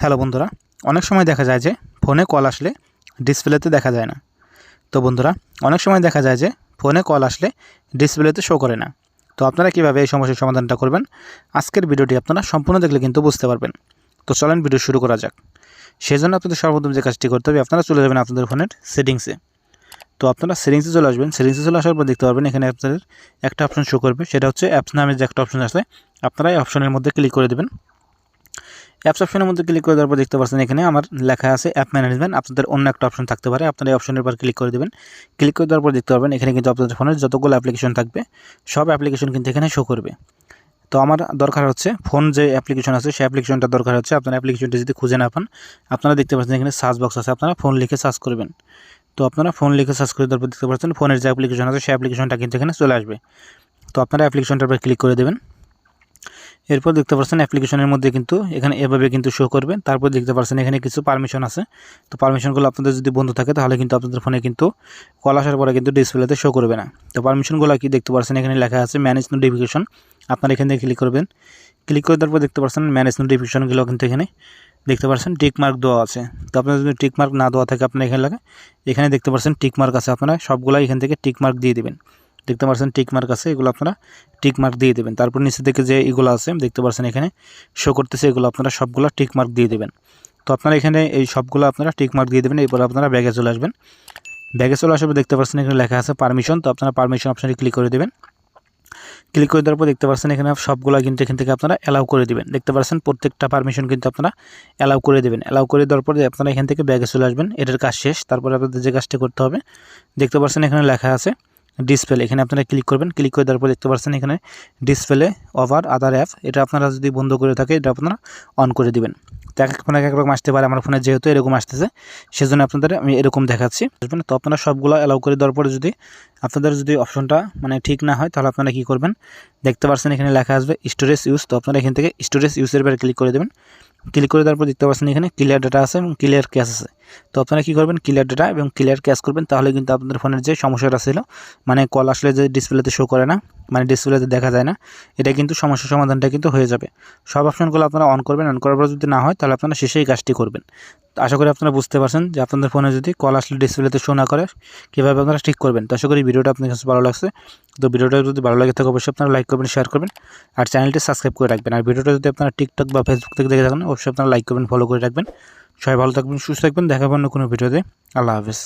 Hello বন্ধুরা, অনেক সময় দেখা যায় যে ফোনে কল আসলে ডিসপ্লেতে দেখা যায় না। তো বন্ধুরা, অনেক সময় দেখা যায় যে ফোনে কল আসলে ডিসপ্লেতে শো করে না। তো আপনারা কীভাবে এই সমস্যার সমাধানটা করবেন? আজকের ভিডিওটি আপনারা সম্পূর্ণ দেখলে কিন্তু বুঝতে পারবেন। তো চলেন ভিডিও শুরু করা যাক। সেজন্য আপনাদের সর্বপ্রথম যে কাজটি করতে হবে, আপনারা চলে যাবেন আপনাদের ফোনের সেটিংসে তো আপনারা সেটিংসে চলে আসবেন। সেটিংসে চলে আসার পর দেখতে পারবেন এখানে আপনাদের একটা অপশন শো করবে। সেটা হচ্ছে অ্যাপস নামে যে একটা অপশন আসলে আপনারা এই অপশনের মধ্যে ক্লিক করে দেবেন। অ্যাপস অপশনের মধ্যে ক্লিক করে দেওয়ার পর দেখতে পাচ্ছেন এখানে আমার লেখা আছে অ্যাপ ম্যানেজমেন্ট আপনাদের অন্য একটা অপশন থাকতে পারে। আপনারা এই অপশনের উপর ক্লিক করে দেবেন। ক্লিক করে দেওয়ার পর দেখতে পারবেন এখানে কিন্তু আপনাদের ফোনের যতগুলো অ্যাপ্লিকেশন থাকবে, সব অ্যাপ্লিকেশন কিন্তু এখানে শো করবে। তো আমার দরকার হচ্ছে ফোন যে অ্যাপ্লিকেশন আছে, সেই অ্যাপ্লিকেশনটা দরকার হচ্ছে আপনার অ্যাপ্লিকেশনটি যদি খুঁজে না পান, আপনারা দেখতে পাচ্ছেন এখানে সার্চ বক্স আছে। আপনারা ফোন লিখে সার্চ করবেন। তো আপনারা ফোন লিখে সার্চ করে তারপর দেখতে পাচ্ছেন ফোনের যে অ্যাপ্লিকেশন আছে, সেই অ্যাপ্লিকেশনটা কিন্তু এখানে চলে আসবে। তো আপনারা অ্যাপ্লিকেশনটার উপর ক্লিক করে দেবেন। এরপর দেখতে পাচ্ছেন অ্যাপ্লিকেশনের মধ্যে কিন্তু এখানে এভাবে কিন্তু শো করবে তারপর দেখতে পাচ্ছেন এখানে কিছু পারমিশন আছে। তো পারমিশনগুলো আপনাদের যদি বন্ধ থাকে, তাহলে কিন্তু আপনাদের ফোনে কিন্তু কল আসার পরে কিন্তু ডিসপ্লেতে শো করবে না। তো পারমিশনগুলো কি দেখতে পাচ্ছেন এখানে লেখা আছে ম্যানেজ নোটিফিকেশন আপনারা এখান থেকে ক্লিক করবেন। ক্লিক করে তারপর দেখতে পাচ্ছেন ম্যানেজ নোটিফিকেশনগুলো কিন্তু এখানে দেখতে পাচ্ছেন টিক মার্ক দেওয়া আছে। তো আপনার যদি টিকমার্ক না দেওয়া থাকে, আপনার এখানে লাগে এখানে দেখতে পাচ্ছেন টিক মার্ক আছে আপনারা। সবগুলো এখান থেকে টিক মার্ক দিয়ে দেবেন। দেখতে পাচ্ছেন টিক মার্ক আছে, এগুলো আপনারা টিক মার্ক দিয়ে দেবেন। তারপর নিচে থেকে যে এগুলো আছে, দেখতে পাচ্ছেন এখানে শো করতেছে, এগুলো আপনারা সবগুলো টিক মার্ক দিয়ে দেবেন। তো আপনারা এখানে এই সবগুলো আপনারা টিক মার্ক দিয়ে দেবেন, এরপর আপনারা ব্যাগে চলে আসবেন। ব্যাগে চলে পর দেখতে পাচ্ছেন এখানে লেখা আছে পারমিশন তো আপনারা পারমিশন অপশানে ক্লিক করে দেবেন। ক্লিক করে দেওয়ার পর দেখতে পাচ্ছেন এখানে সবগুলো কিন্তু এখান থেকে আপনারা অ্যালাউ করে দেবেন। দেখতে পাচ্ছেন প্রত্যেকটা পারমিশন কিন্তু আপনারা অ্যালাউ করে দেবেন। অ্যালাউ করে দেওয়ার পরে আপনারা এখান থেকে ব্যাগে চলে আসবেন, এটার কাজ শেষ। তারপরে আপনাদের যে কাজটা করতে হবে, দেখতে পাচ্ছেন এখানে লেখা আছে ডিসপ্লে এখানে আপনারা ক্লিক করবেন ক্লিক করে দেওয়ার পর দেখতে পাচ্ছেন এখানে ডিসপ্লে ওভার আদার অ্যাপ এটা আপনারা যদি বন্ধ করে থাকে, এটা আপনারা অন করে দিবেন। তো এক এক ফোনে এক রকম আসতে পারে, আমার ফোনে যেহেতু এরকম আসতেছে, সেজন্য আপনাদের আমি এরকম দেখাচ্ছি। বুঝবেন তো আপনারা সবগুলো অ্যালাউ করে দেওয়ার পরে যদি আপনাদের যদি অপশনটা মানে ঠিক না হয়, তাহলে আপনারা কী করবেন? দেখতে পাচ্ছেন এখানে লেখা আসবে স্টোরেজ ইউজ তো আপনারা এখান থেকে স্টোরেজ ইউজের উপরে ক্লিক করে দেবেন। ক্লিক করে দেওয়ার পর দেখতে পাচ্ছেন এখানে ক্লিয়ার ডাটা আছে এবং ক্লিয়ার ক্যাশ আছে। তো আপনারা কী করবেন? ক্লিয়ার ডেটা এবং ক্লিয়ার ক্যাশ করবেন, তাহলে কিন্তু আপনাদের ফোনের যে সমস্যাটা ছিল মানে কল আসলে যে ডিসপ্লেতে শো করে না মানে ডিসপ্লেতে দেখা যায় না, এটা কিন্তু সমস্যার সমাধানটা কিন্তু হয়ে যাবে। সব অপশনগুলো আপনারা অন করবেন অন করার পর যদি না হয়, তাহলে আপনারা শেষেই কাজটি করবেন। আশা করি আপনারা বুঝতে পারছেন যে আপনাদের ফোনে যদি কল আসলে ডিসপ্লেতে শো না করে, কীভাবে আপনারা ঠিক করবেন? তো আশা করি ভিডিওটা আপনার কাছে ভালো লাগছে। তো ভিডিওটা যদি ভালো লাগে থাকে, অবশ্যই আপনারা লাইক করবেন শেয়ার করবেন, আর চ্যানেলটি সাবস্ক্রাইব করে রাখবেন। আর ভিডিওটা যদি আপনারা টিকটক বা ফেসবুক থেকে দেখে থাকেন, অবশ্যই আপনারা লাইক করবেন ফলো করে রাখবেন। সবাই ভালো থাকবেন সুস্থ থাকবেন দেখাবেন কোনো ভিডিওতে। আল্লাহ হাফেজ।